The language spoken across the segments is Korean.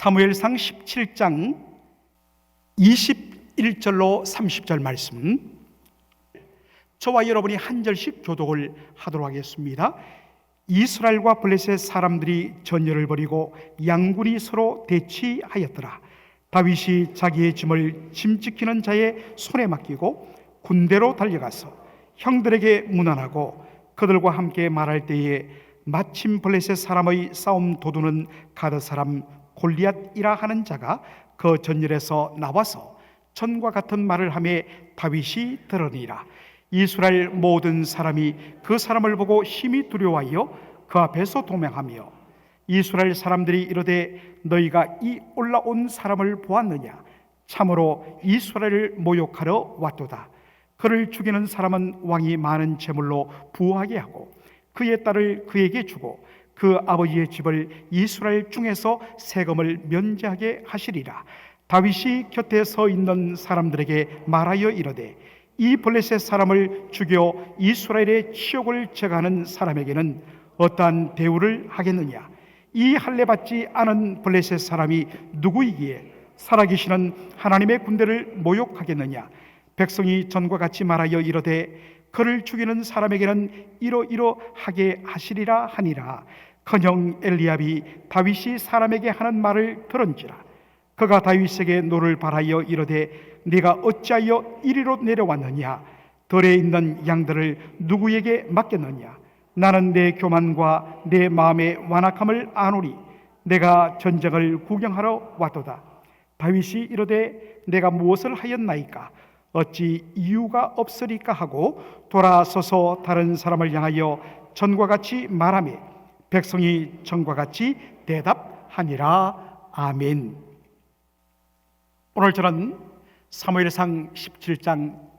사무엘상 17장 21절로 30절 말씀 저와 여러분이 한 절씩 교독을 하도록 하겠습니다. 이스라엘과 블레셋 사람들이 전열을 벌이고 양군이 서로 대치하였더라. 다윗이 자기의 짐을 짐 지키는 자의 손에 맡기고 군대로 달려가서 형들에게 문안하고 그들과 함께 말할 때에 마침 블레셋 사람의 싸움 도두는 가드 사람 골리앗이라 하는 자가 그 전열에서 나와서 전과 같은 말을 하며 다윗이 들으니라. 이스라엘 모든 사람이 그 사람을 보고 심히 두려워하여 그 앞에서 도명하며 이스라엘 사람들이 이르되 너희가 이 올라온 사람을 보았느냐? 참으로 이스라엘을 모욕하러 왔도다. 그를 죽이는 사람은 왕이 많은 재물로 부하게 하고 그의 딸을 그에게 주고 그 아버지의 집을 이스라엘 중에서 세금을 면제하게 하시리라. 다윗이 곁에 서 있는 사람들에게 말하여 이르되 이 블레셋 사람을 죽여 이스라엘의 치욕을 제거하는 사람에게는 어떠한 대우를 하겠느냐? 이 할례 받지 않은 블레셋 사람이 누구이기에 살아계시는 하나님의 군대를 모욕하겠느냐? 백성이 전과 같이 말하여 이르되 그를 죽이는 사람에게는 이러이러 하게 하시리라 하니라 커녕 엘리압이 다윗이 사람에게 하는 말을 들은지라. 그가 다윗에게 노를 바라여 이르되 네가 어찌하여 이리로 내려왔느냐? 들에 있는 양들을 누구에게 맡겼느냐? 나는 내 교만과 내 마음의 완악함을 아노리 내가 전쟁을 구경하러 왔도다. 다윗이 이르되 내가 무엇을 하였나이까? 어찌 이유가 없으리까? 하고 돌아서서 다른 사람을 향하여 전과 같이 말하며 백성이 전과 같이 대답하니라 아멘. 오늘 저는 사무엘상 17장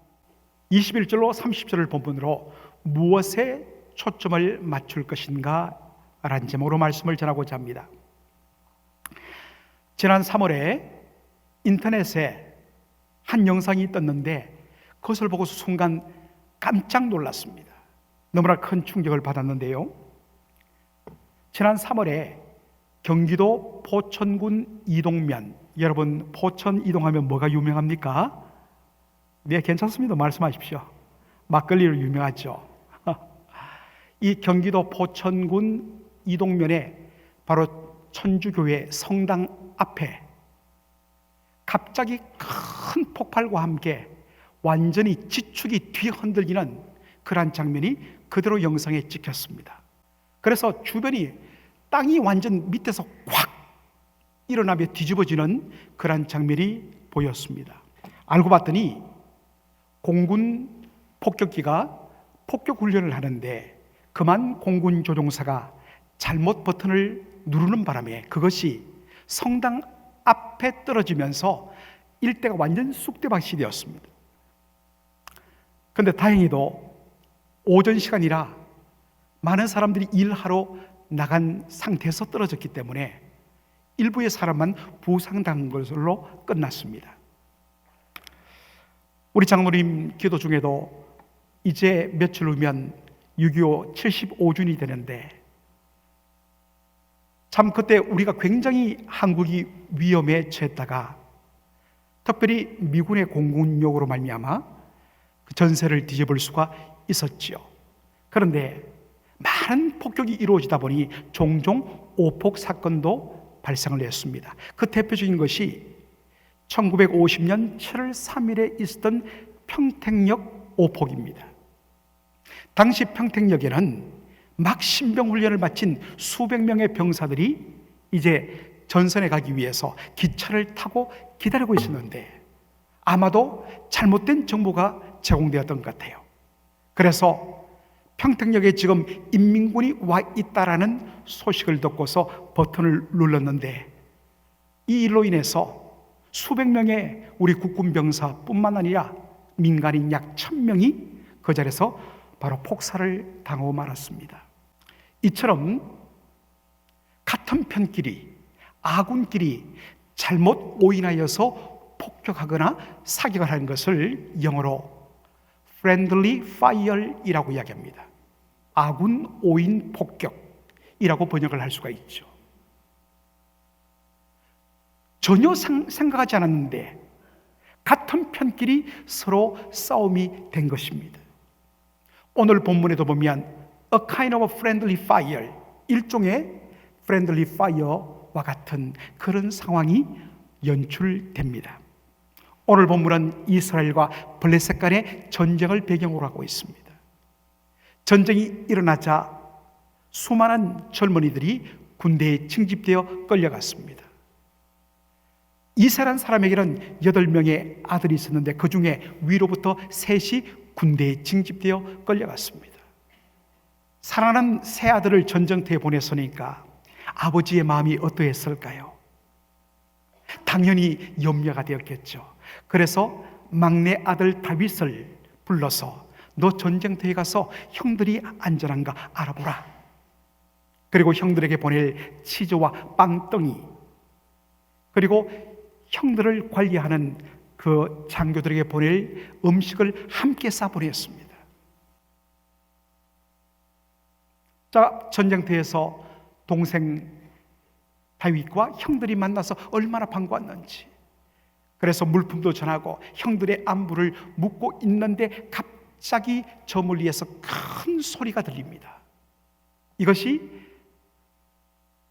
21절로 30절을 본문으로 무엇에 초점을 맞출 것인가 라는 제목으로 말씀을 전하고자 합니다. 지난 3월에 인터넷에 한 영상이 떴는데 그것을 보고서 순간 깜짝 놀랐습니다. 너무나 큰 충격을 받았는데요. 지난 3월에 경기도 포천군 이동면 여러분 포천 이동하면 뭐가 유명합니까? 네 괜찮습니다. 말씀하십시오. 막걸리로 유명하죠. 이 경기도 포천군 이동면에 바로 천주교회 성당 앞에 갑자기 큰 폭발과 함께 완전히 지축이 뒤흔들리는 그러한 장면이 그대로 영상에 찍혔습니다. 그래서 주변이 땅이 완전 밑에서 꽉 일어나며 뒤집어지는 그러한 장면이 보였습니다. 알고 봤더니 공군 폭격기가 폭격 훈련을 하는데 그만 공군 조종사가 잘못 버튼을 누르는 바람에 그것이 성당 앞에 떨어지면서 일대가 완전 쑥대밭이 되었습니다. 그런데 다행히도 오전 시간이라 많은 사람들이 일하러 나간 상태에서 떨어졌기 때문에 일부의 사람만 부상당한 것으로 끝났습니다. 우리 장로님 기도 중에도 이제 며칠 후면 6.25 75주년이 되는데 참 그때 우리가 굉장히 한국이 위험에 처했다가 특별히 미군의 공군력으로 말미암아 그 전세를 뒤집을 수가 있었지요. 그런데 많은 폭격이 이루어지다 보니 종종 오폭 사건도 발생을 했습니다. 그 대표적인 것이 1950년 7월 3일에 있었던 평택역 오폭입니다. 당시 평택역에는 막 신병 훈련을 마친 수백 명의 병사들이 이제 전선에 가기 위해서 기차를 타고 기다리고 있었는데 아마도 잘못된 정보가 제공되었던 것 같아요. 그래서 평택역에 지금 인민군이 와 있다라는 소식을 듣고서 버튼을 눌렀는데 이 일로 인해서 수백 명의 우리 국군 병사뿐만 아니라 민간인 약 천명이 그 자리에서 바로 폭사를 당하고 말았습니다. 이처럼 같은 편끼리 아군끼리 잘못 오인하여서 폭격하거나 사격을 하는 것을 영어로 friendly fire이라고 이야기합니다. 아군 오인 폭격이라고 번역을 할 수가 있죠. 전혀 상- 생각하지 않았는데 같은 편끼리 서로 싸움이 된 것입니다. 오늘 본문에도 보면 a kind of friendly fire 일종의 friendly fire와 같은 그런 상황이 연출됩니다. 오늘 본문은 이스라엘과 블레셋 간의 전쟁을 배경으로 하고 있습니다. 전쟁이 일어나자 수많은 젊은이들이 군대에 징집되어 끌려갔습니다. 이스라엘 사람에게는 여덟 명의 아들이 있었는데 그 중에 위로부터 셋이 군대에 징집되어 끌려갔습니다. 사랑하는 새 아들을 전쟁터에 보냈으니까 아버지의 마음이 어떠했을까요? 당연히 염려가 되었겠죠. 그래서 막내 아들 다윗을 불러서 너 전쟁터에 가서 형들이 안전한가 알아보라. 그리고 형들에게 보낼 치즈와 빵덩이 그리고 형들을 관리하는 그 장교들에게 보낼 음식을 함께 싸보냈습니다. 자, 전쟁터에서 동생 다윗과 형들이 만나서 얼마나 반가웠는지. 그래서 물품도 전하고 형들의 안부를 묻고 있는데 갑 자기 저 멀리에서 큰 소리가 들립니다. 이것이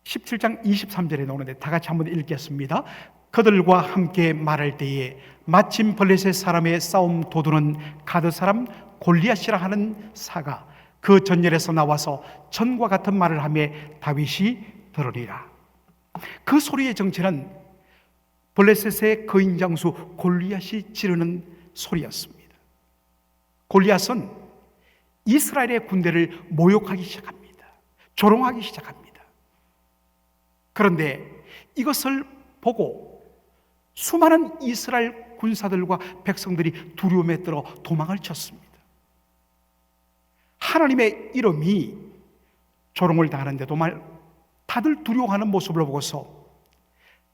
17장 23절에 나오는데 다 같이 한번 읽겠습니다. 그들과 함께 말할 때에 마침 블레셋 사람의 싸움 도두는 가드 사람 골리앗이라 하는 사가 그 전열에서 나와서 전과 같은 말을 하며 다윗이 들으리라. 그 소리의 정체는 블레셋의 거인 장수 골리앗이 지르는 소리였습니다. 골리앗은 이스라엘의 군대를 모욕하기 시작합니다. 조롱하기 시작합니다. 그런데 이것을 보고 수많은 이스라엘 군사들과 백성들이 두려움에 들어 도망을 쳤습니다. 하나님의 이름이 조롱을 당하는데도 말 다들 두려워하는 모습을 보고서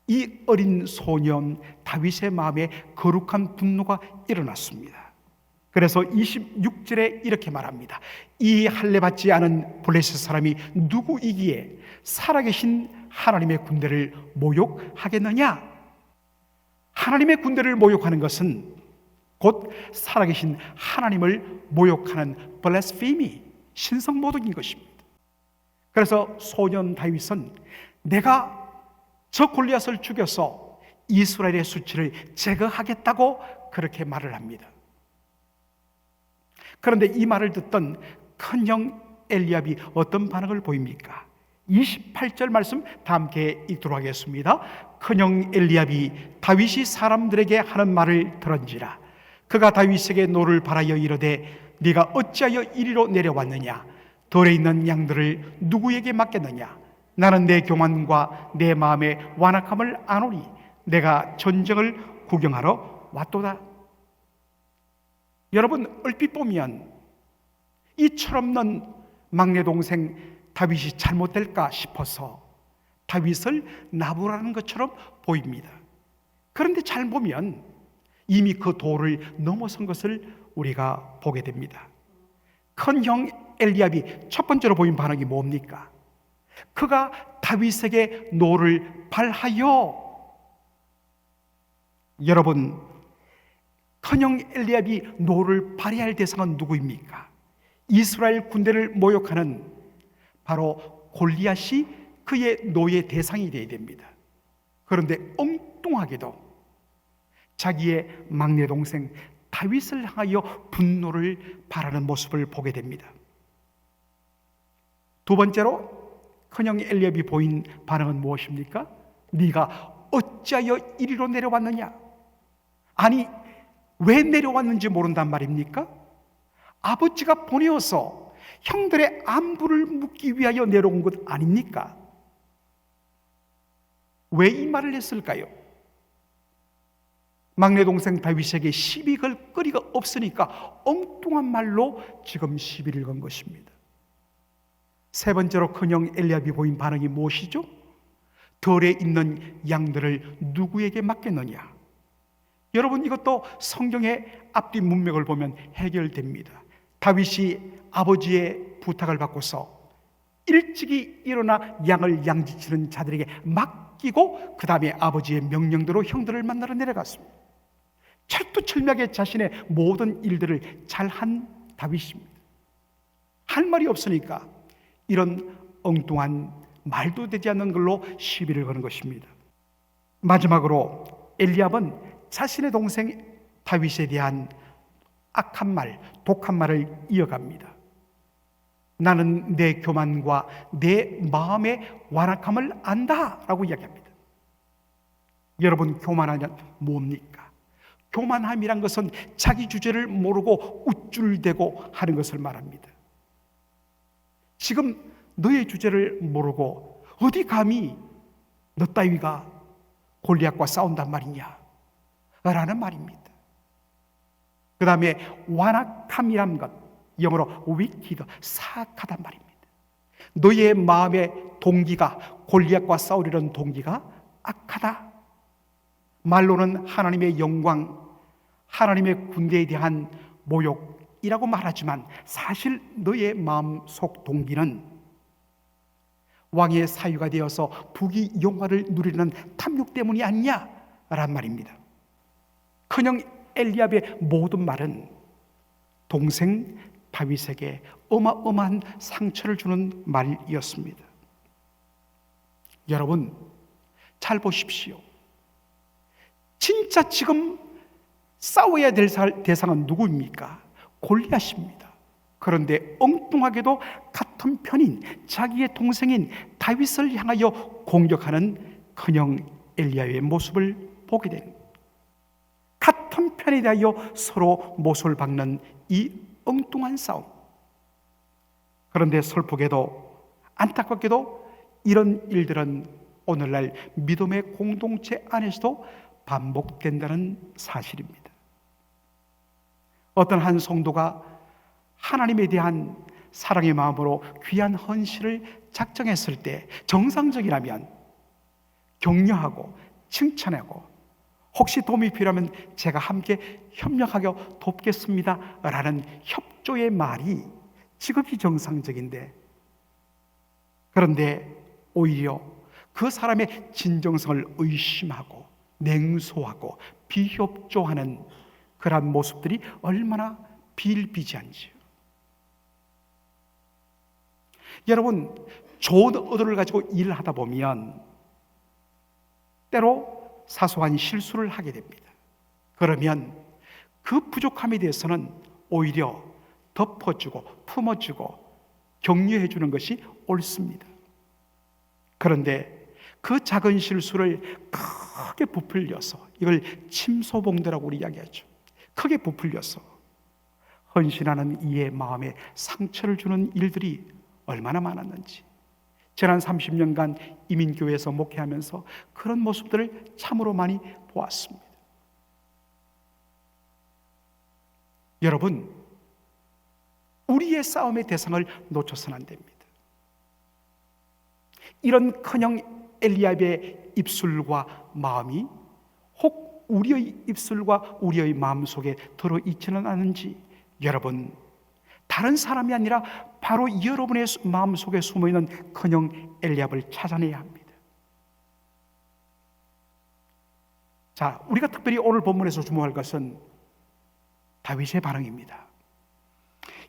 이 어린 소년 다윗의 마음에 거룩한 분노가 일어났습니다. 그래서 26절에 이렇게 말합니다. 이 할례 받지 않은 블레셋 사람이 누구이기에 살아계신 하나님의 군대를 모욕하겠느냐? 하나님의 군대를 모욕하는 것은 곧 살아계신 하나님을 모욕하는 블레스피미 신성 모독인 것입니다. 그래서 소년 다윗은 내가 저 골리앗을 죽여서 이스라엘의 수치를 제거하겠다고 그렇게 말을 합니다. 그런데 이 말을 듣던 큰형 엘리압이 어떤 반응을 보입니까? 28절 말씀 다 함께 읽도록 하겠습니다. 큰형 엘리압이 다윗이 사람들에게 하는 말을 들은지라 그가 다윗에게 노를 바라여 이르되 네가 어찌하여 이리로 내려왔느냐 돌에 있는 양들을 누구에게 맡겼느냐 나는 내 교만과 내 마음의 완악함을 아노니 내가 전쟁을 구경하러 왔도다 여러분 얼핏 보면 이 철없는 막내 동생 다윗이 잘못될까 싶어서 다윗을 나부라는 것처럼 보입니다. 그런데 잘 보면 이미 그 도를 넘어선 것을 우리가 보게 됩니다. 큰 형 엘리압이 첫 번째로 보인 반응이 뭡니까? 그가 다윗에게 노를 발하여 여러분 큰형 엘리압이 노를 발휘할 대상은 누구입니까? 이스라엘 군대를 모욕하는 바로 골리앗이 그의 노예 대상이 되어야 됩니다. 그런데 엉뚱하게도 자기의 막내 동생 다윗을 향하여 분노를 바라는 모습을 보게 됩니다. 두 번째로 큰형 엘리압이 보인 반응은 무엇입니까? 네가 어찌하여 이리로 내려왔느냐? 아니 왜 내려왔는지 모른단 말입니까? 아버지가 보내어서 형들의 안부를 묻기 위하여 내려온 것 아닙니까? 왜 이 말을 했을까요? 막내 동생 다윗에게 시비 걸 거리가 없으니까 엉뚱한 말로 지금 시비를 건 것입니다. 세 번째로 큰형 엘리압이 보인 반응이 무엇이죠? 덜에 있는 양들을 누구에게 맡겼느냐? 여러분 이것도 성경의 앞뒤 문맥을 보면 해결됩니다. 다윗이 아버지의 부탁을 받고서 일찍이 일어나 양을 양지치는 자들에게 맡기고 그 다음에 아버지의 명령대로 형들을 만나러 내려갔습니다. 철두철미하게 자신의 모든 일들을 잘한 다윗입니다. 할 말이 없으니까 이런 엉뚱한 말도 되지 않는 걸로 시비를 거는 것입니다. 마지막으로 엘리압은 자신의 동생 다윗에 대한 악한 말, 독한 말을 이어갑니다. 나는 내 교만과 내 마음의 완악함을 안다 라고 이야기합니다. 여러분 교만하면 뭡니까? 교만함이란 것은 자기 주제를 모르고 우쭐대고 하는 것을 말합니다. 지금 너의 주제를 모르고 어디 감히 너 따위가 골리앗과 싸운단 말이냐? 라는 말입니다. 그 다음에 완악함이란 것, 영어로 wicked, 사악하단 말입니다. 너의 마음의 동기가 골리앗과 싸우려는 동기가 악하다. 말로는 하나님의 영광, 하나님의 군대에 대한 모욕이라고 말하지만 사실 너의 마음 속 동기는 왕의 사유가 되어서 부귀 영화를 누리는 탐욕 때문이 아니냐? 란 말입니다. 그냥 엘리압의 모든 말은 동생 다윗에게 어마어마한 상처를 주는 말이었습니다. 여러분, 잘 보십시오. 진짜 지금 싸워야 될 대상은 누구입니까? 골리앗입니다. 그런데 엉뚱하게도 같은 편인 자기의 동생인 다윗을 향하여 공격하는 그냥 엘리야의 모습을 보게 됩니다. 편에 대하여 서로 못을 박는 이 엉뚱한 싸움. 그런데 슬프게도 안타깝게도 이런 일들은 오늘날 믿음의 공동체 안에서도 반복된다는 사실입니다. 어떤 한 성도가 하나님에 대한 사랑의 마음으로 귀한 헌신을 작정했을 때 정상적이라면 격려하고 칭찬하고 혹시 도움이 필요하면 제가 함께 협력하여 돕겠습니다. 라는 협조의 말이 지극히 정상적인데 그런데 오히려 그 사람의 진정성을 의심하고 냉소하고 비협조하는 그러한 모습들이 얼마나 비일비재한지요. 여러분, 좋은 의도를 가지고 일을 하다 보면 때로 사소한 실수를 하게 됩니다. 그러면 그 부족함에 대해서는 오히려 덮어주고 품어주고 격려해 주는 것이 옳습니다. 그런데 그 작은 실수를 크게 부풀려서 이걸 침소봉대라고 우리 이야기하죠. 크게 부풀려서 헌신하는 이의 마음에 상처를 주는 일들이 얼마나 많았는지 지난 30년간 이민교회에서 목회하면서 그런 모습들을 참으로 많이 보았습니다. 여러분, 우리의 싸움의 대상을 놓쳐서는 안 됩니다. 이런 커녕 엘리압의 입술과 마음이 혹 우리의 입술과 우리의 마음 속에 들어 있지는 않은지 여러분 다른 사람이 아니라 바로 여러분의 마음 속에 숨어 있는 커녕 엘리압을 찾아내야 합니다. 자, 우리가 특별히 오늘 본문에서 주목할 것은 다윗의 반응입니다.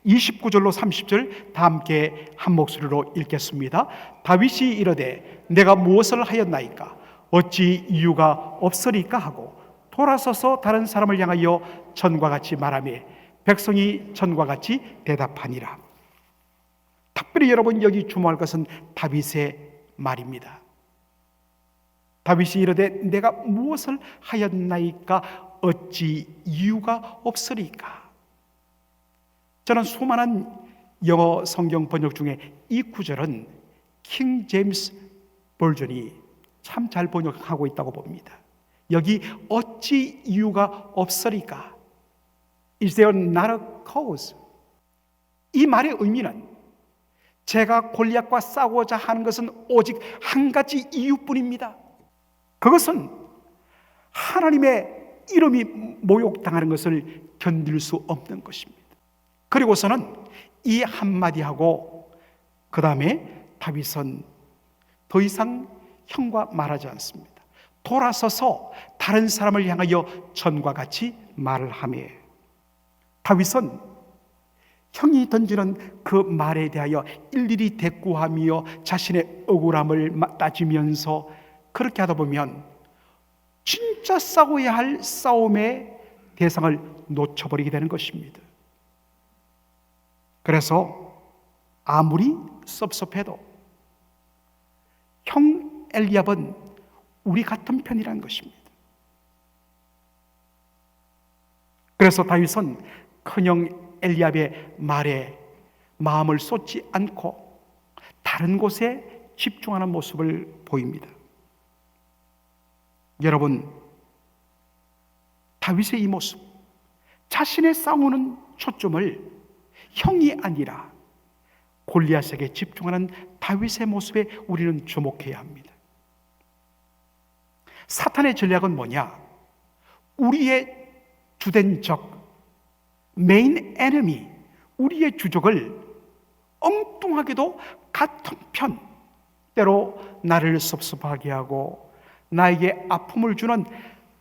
29절로 30절 다 함께 한 목소리로 읽겠습니다. 다윗이 이르되 내가 무엇을 하였나이까 어찌 이유가 없으리까 하고 돌아서서 다른 사람을 향하여 전과 같이 말하며 백성이 전과 같이 대답하니라. 특별히 여러분 여기 주목할 것은 다윗의 말입니다. 다윗이 이르되 내가 무엇을 하였나이까 어찌 이유가 없으리까 저는 수많은 영어 성경 번역 중에 이 구절은 킹 제임스 버전이 참 잘 번역하고 있다고 봅니다. 여기 어찌 이유가 없으리까? Is there not a cause? 이 말의 의미는 제가 골리앗과 싸우고자 하는 것은 오직 한 가지 이유뿐입니다. 그것은 하나님의 이름이 모욕당하는 것을 견딜 수 없는 것입니다. 그리고서는 이 한마디 하고 그 다음에 다윗은 더 이상 형과 말하지 않습니다. 돌아서서 다른 사람을 향하여 전과 같이 말을 하며 다윗은 형이 던지는 그 말에 대하여 일일이 대꾸하며 자신의 억울함을 따지면서 그렇게 하다 보면 진짜 싸워야 할 싸움의 대상을 놓쳐버리게 되는 것입니다. 그래서 아무리 섭섭해도 형 엘리압은 우리 같은 편이라는 것입니다. 그래서 다윗은 큰형 엘리압의 말에 마음을 쏟지 않고 다른 곳에 집중하는 모습을 보입니다. 여러분, 다윗의 이 모습, 자신의 싸우는 초점을 형이 아니라 골리앗에게 집중하는 다윗의 모습에 우리는 주목해야 합니다. 사탄의 전략은 뭐냐? 우리의 주된 적, 메인 에너미, 우리의 주적을 엉뚱하게도 같은 편, 때로 나를 섭섭하게 하고 나에게 아픔을 주는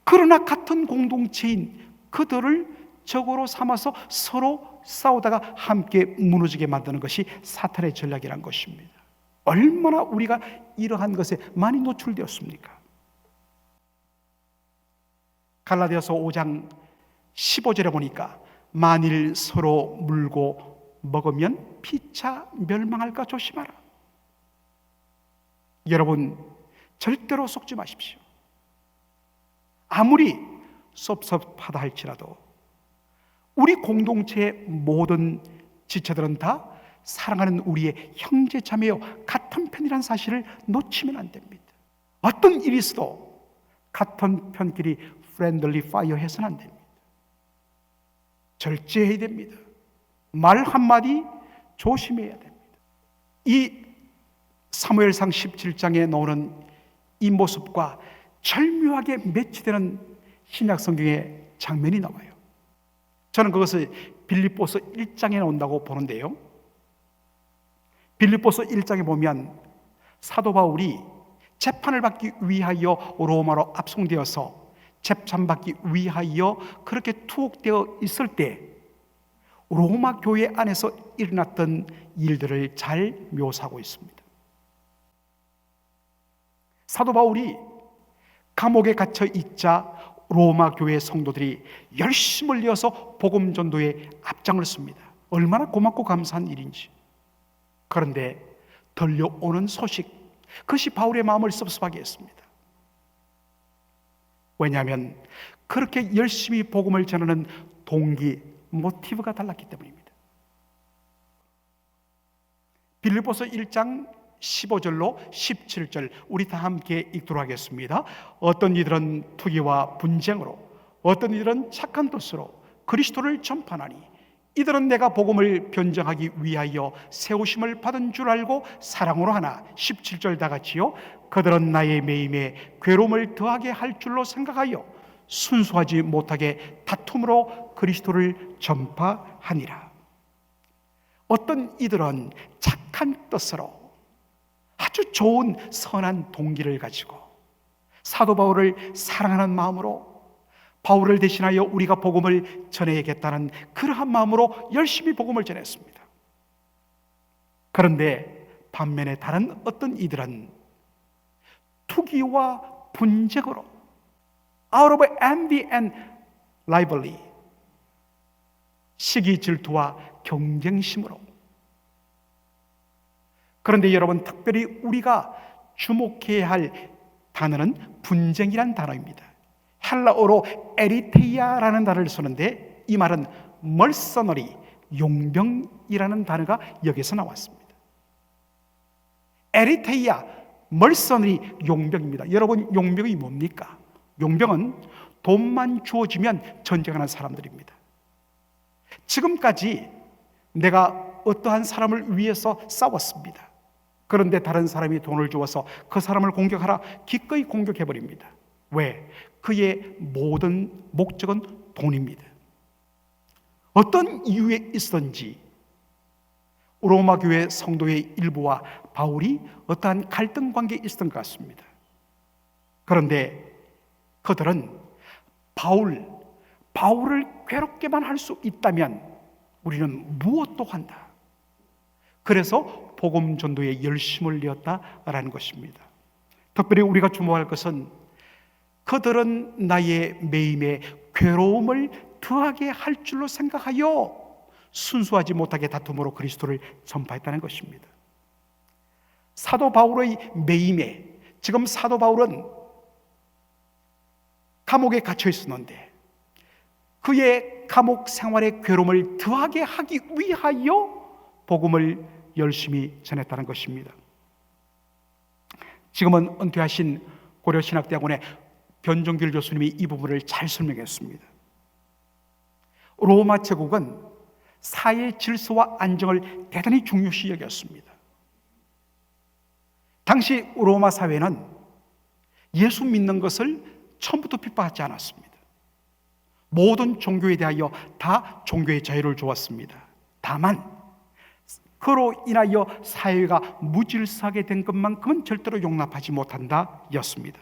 그러나 같은 공동체인 그들을 적으로 삼아서 서로 싸우다가 함께 무너지게 만드는 것이 사탄의 전략이란 것입니다. 얼마나 우리가 이러한 것에 많이 노출되었습니까? 갈라디아서 5장 15절에 보니까 만일 서로 물고 먹으면 피차 멸망할까 조심하라. 여러분 절대로 속지 마십시오. 아무리 섭섭하다 할지라도 우리 공동체의 모든 지체들은 다 사랑하는 우리의 형제 자매요 같은 편이라는 사실을 놓치면 안 됩니다. 어떤 일이 있어도 같은 편끼리 프렌들리 파이어 해서는 안 됩니다. 절제해야 됩니다. 말 한마디 조심해야 됩니다. 이 사무엘상 17장에 나오는 이 모습과 절묘하게 매치되는 신약 성경의 장면이 나와요. 저는 그것을 빌립보서 1장에 나온다고 보는데요. 빌립보서 1장에 보면 사도 바울이 재판을 받기 위하여 로마로 압송되어서 재판받기 위하여 그렇게 투옥되어 있을 때 로마 교회 안에서 일어났던 일들을 잘 묘사하고 있습니다. 사도 바울이 감옥에 갇혀 있자 로마 교회 성도들이 열심을 내어서 복음 전도에 앞장을 씁니다. 얼마나 고맙고 감사한 일인지. 그런데 들려오는 소식, 그것이 바울의 마음을 섭섭하게 했습니다. 왜냐하면 그렇게 열심히 복음을 전하는 동기, 모티브가 달랐기 때문입니다. 빌립보서 1장 15절로 17절 우리 다 함께 읽도록 하겠습니다. 어떤 이들은 투기와 분쟁으로 어떤 이들은 착한 뜻으로 그리스도를 전파하니 이들은 내가 복음을 변정하기 위하여 세우심을 받은 줄 알고 사랑으로 하나 17절 다 같이요 그들은 나의 매임에 괴로움을 더하게 할 줄로 생각하여 순수하지 못하게 다툼으로 그리스도를 전파하니라 어떤 이들은 착한 뜻으로 아주 좋은 선한 동기를 가지고 사도 바울을 사랑하는 마음으로 바울을 대신하여 우리가 복음을 전해야겠다는 그러한 마음으로 열심히 복음을 전했습니다. 그런데 반면에 다른 어떤 이들은 투기와 분쟁으로 out of envy and rivalry 시기 질투와 경쟁심으로 그런데 여러분 특별히 우리가 주목해야 할 단어는 분쟁이란 단어입니다. 헬라어로 에리테이아라는 단어를 쓰는데 이 말은 멀서너리 용병이라는 단어가 여기서 나왔습니다. 에리테이아 멀서너리 용병입니다. 여러분 용병이 뭡니까? 용병은 돈만 주어지면 전쟁하는 사람들입니다. 지금까지 내가 어떠한 사람을 위해서 싸웠습니다. 그런데 다른 사람이 돈을 주어서 그 사람을 공격하라 기꺼이 공격해 버립니다. 왜? 그의 모든 목적은 돈입니다. 어떤 이유에 있었는지 로마 교회 성도의 일부와 바울이 어떠한 갈등 관계에 있었던 것 같습니다. 그런데 그들은 바울, 바울을 괴롭게만 할 수 있다면 우리는 무엇도 한다. 그래서 복음 전도에 열심을 내었다라는 것입니다. 특별히 우리가 주목할 것은 그들은 나의 매임에 괴로움을 더하게 할 줄로 생각하여 순수하지 못하게 다툼으로 그리스도를 전파했다는 것입니다. 사도 바울의 매임에 지금 사도 바울은 감옥에 갇혀 있었는데 그의 감옥 생활의 괴로움을 더하게 하기 위하여 복음을 열심히 전했다는 것입니다. 지금은 은퇴하신 고려신학대학원의 변종길 교수님이 이 부분을 잘 설명했습니다. 로마 제국은 사회 질서와 안정을 대단히 중요시 여겼습니다. 당시 로마 사회는 예수 믿는 것을 처음부터 핍박하지 않았습니다. 모든 종교에 대하여 다 종교의 자유를 주었습니다. 다만 그로 인하여 사회가 무질서하게 된 것만큼은 절대로 용납하지 못한다 였습니다.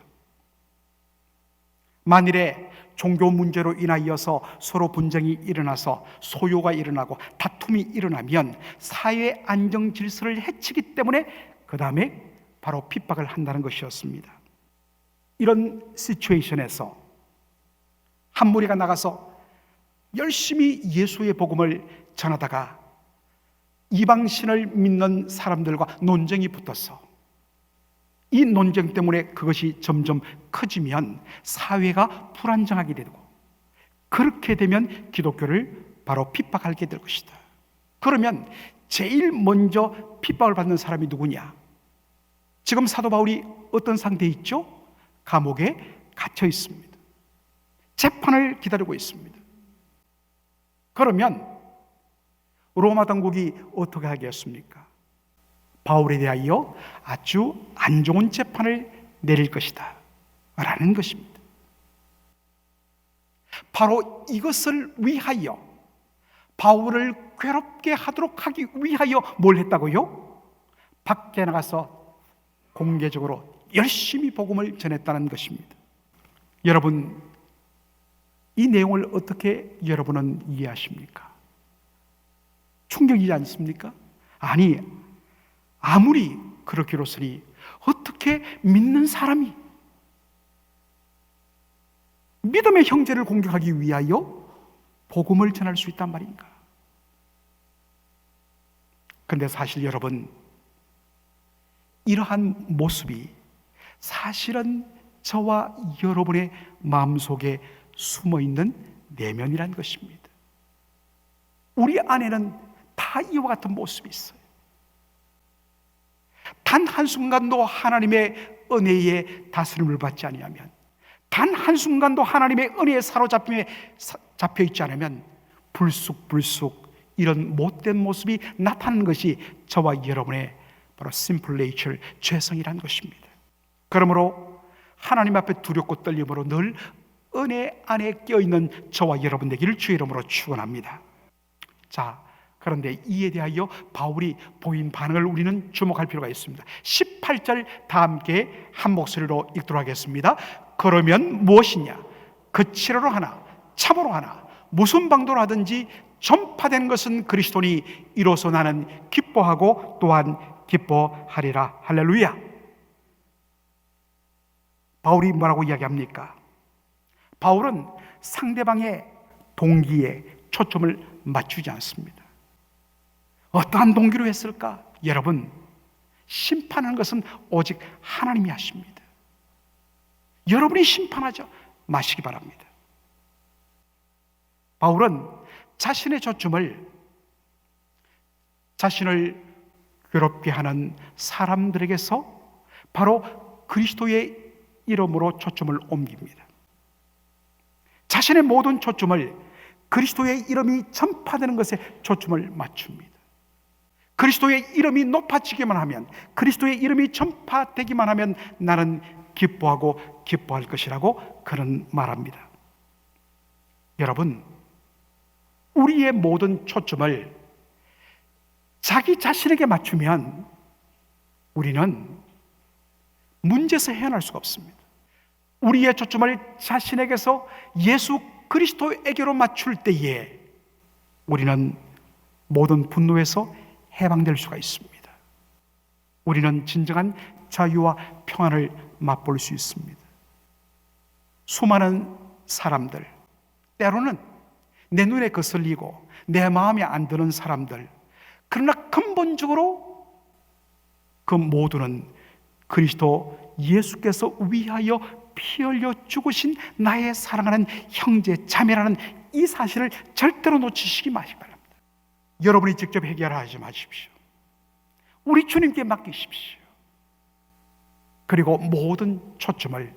만일에 종교 문제로 인하여서 서로 분쟁이 일어나서 소요가 일어나고 다툼이 일어나면 사회 안정 질서를 해치기 때문에 그 다음에 바로 핍박을 한다는 것이었습니다. 이런 시츄에이션에서 한 무리가 나가서 열심히 예수의 복음을 전하다가 이방신을 믿는 사람들과 논쟁이 붙었어. 이 논쟁 때문에 그것이 점점 커지면 사회가 불안정하게 되고 그렇게 되면 기독교를 바로 핍박하게 될 것이다. 그러면 제일 먼저 핍박을 받는 사람이 누구냐? 지금 사도 바울이 어떤 상태에 있죠? 감옥에 갇혀 있습니다. 재판을 기다리고 있습니다. 그러면 로마 당국이 어떻게 하겠습니까? 바울에 대하여 아주 안 좋은 재판을 내릴 것이다. 라는 것입니다. 바로 이것을 위하여 바울을 괴롭게 하도록 하기 위하여 뭘 했다고요? 밖에 나가서 공개적으로 열심히 복음을 전했다는 것입니다. 여러분, 이 내용을 어떻게 여러분은 이해하십니까? 충격이지 않습니까? 아니, 아무리 그렇기로서니 어떻게 믿는 사람이 믿음의 형제를 공격하기 위하여 복음을 전할 수 있단 말인가? 근데 사실 여러분, 이러한 모습이 사실은 저와 여러분의 마음속에 숨어 있는 내면이란 것입니다. 우리 안에는 다 이와 같은 모습이 있어요. 단 한순간도 하나님의 은혜에 다스림을 받지 아니하면 단 한순간도 하나님의 은혜에 사로잡힘에 잡혀 있지 않으면 불쑥불쑥 이런 못된 모습이 나타나는 것이 저와 여러분의 바로 심플 네이처 죄성이란 것입니다. 그러므로 하나님 앞에 두렵고 떨림으로 늘 은혜 안에 껴 있는 저와 여러분 되기를 주의 이름으로 축원합니다. 자, 그런데 이에 대하여 바울이 보인 반응을 우리는 주목할 필요가 있습니다. 18절 다 함께 한 목소리로 읽도록 하겠습니다. 그러면 무엇이냐? 그치로로 하나, 참으로 하나, 무슨 방도로 하든지 전파된 것은 그리스도니 이로써 나는 기뻐하고 또한 기뻐하리라. 할렐루야. 바울이 뭐라고 이야기합니까? 바울은 상대방의 동기에 초점을 맞추지 않습니다. 어떠한 동기로 했을까? 여러분, 심판하는 것은 오직 하나님이 하십니다. 여러분이 심판하죠. 마시기 바랍니다. 바울은 자신의 초점을 자신을 괴롭게 하는 사람들에게서 바로 그리스도의 이름으로 초점을 옮깁니다. 자신의 모든 초점을 그리스도의 이름이 전파되는 것에 초점을 맞춥니다. 그리스도의 이름이 높아지기만 하면, 그리스도의 이름이 전파되기만 하면 나는 기뻐하고 기뻐할 것이라고 그런 말합니다. 여러분, 우리의 모든 초점을 자기 자신에게 맞추면 우리는 문제에서 헤어날 수가 없습니다. 우리의 초점을 자신에게서 예수 그리스도에게로 맞출 때에 우리는 모든 분노에서 해방될 수가 있습니다. 우리는 진정한 자유와 평안을 맛볼 수 있습니다. 수많은 사람들, 때로는 내 눈에 거슬리고 내 마음에 안 드는 사람들, 그러나 근본적으로 그 모두는 그리스도 예수께서 위하여 피 흘려 죽으신 나의 사랑하는 형제 자매라는 이 사실을 절대로 놓치시기 마시기 바랍니다. 여러분이 직접 해결하지 마십시오. 우리 주님께 맡기십시오. 그리고 모든 초점을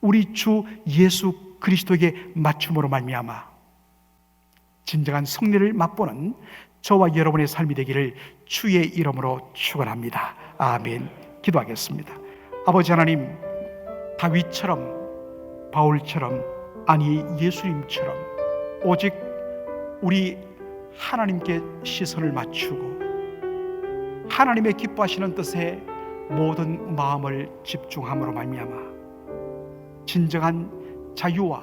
우리 주 예수 그리스도에게 맞춤으로 말미암아 진정한 승리를 맛보는 저와 여러분의 삶이 되기를 주의 이름으로 축원합니다. 아멘. 기도하겠습니다. 아버지 하나님 다윗처럼 바울처럼 아니 예수님처럼 오직 우리 하나님께 시선을 맞추고 하나님의 기뻐하시는 뜻에 모든 마음을 집중함으로 말미암아 진정한 자유와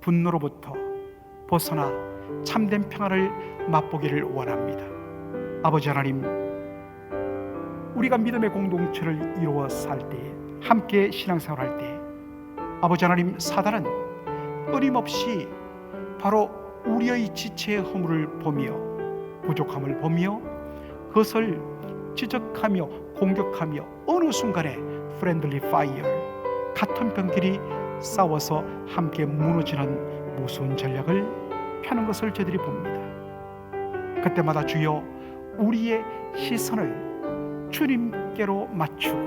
분노로부터 벗어나 참된 평안을 맛보기를 원합니다. 아버지 하나님, 우리가 믿음의 공동체를 이루어 살 때, 함께 신앙생활할 때, 아버지 하나님 사단은 끊임없이 바로 우리의 지체의 허물을 보며 부족함을 보며 그것을 지적하며 공격하며 어느 순간에 프렌들리 파이어 같은 병끼리 싸워서 함께 무너지는 무서운 전략을 펴는 것을 저들이 봅니다. 그때마다 주여 우리의 시선을 주님께로 맞추고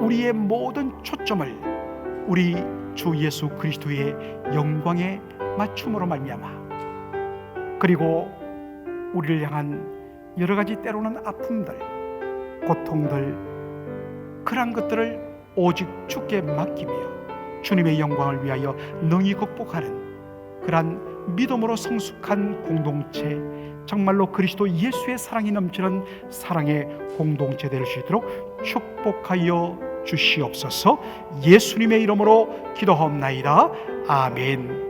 우리의 모든 초점을 우리 주 예수 그리스도의 영광에 맞춤으로 말미암아 그리고 우리를 향한 여러 가지 때로는 아픔들, 고통들 그러한 것들을 오직 주께 맡기며 주님의 영광을 위하여 능히 극복하는 그러한 믿음으로 성숙한 공동체 정말로 그리스도 예수의 사랑이 넘치는 사랑의 공동체 될 수 있도록 축복하여 주시옵소서. 예수님의 이름으로 기도하옵나이다. 아멘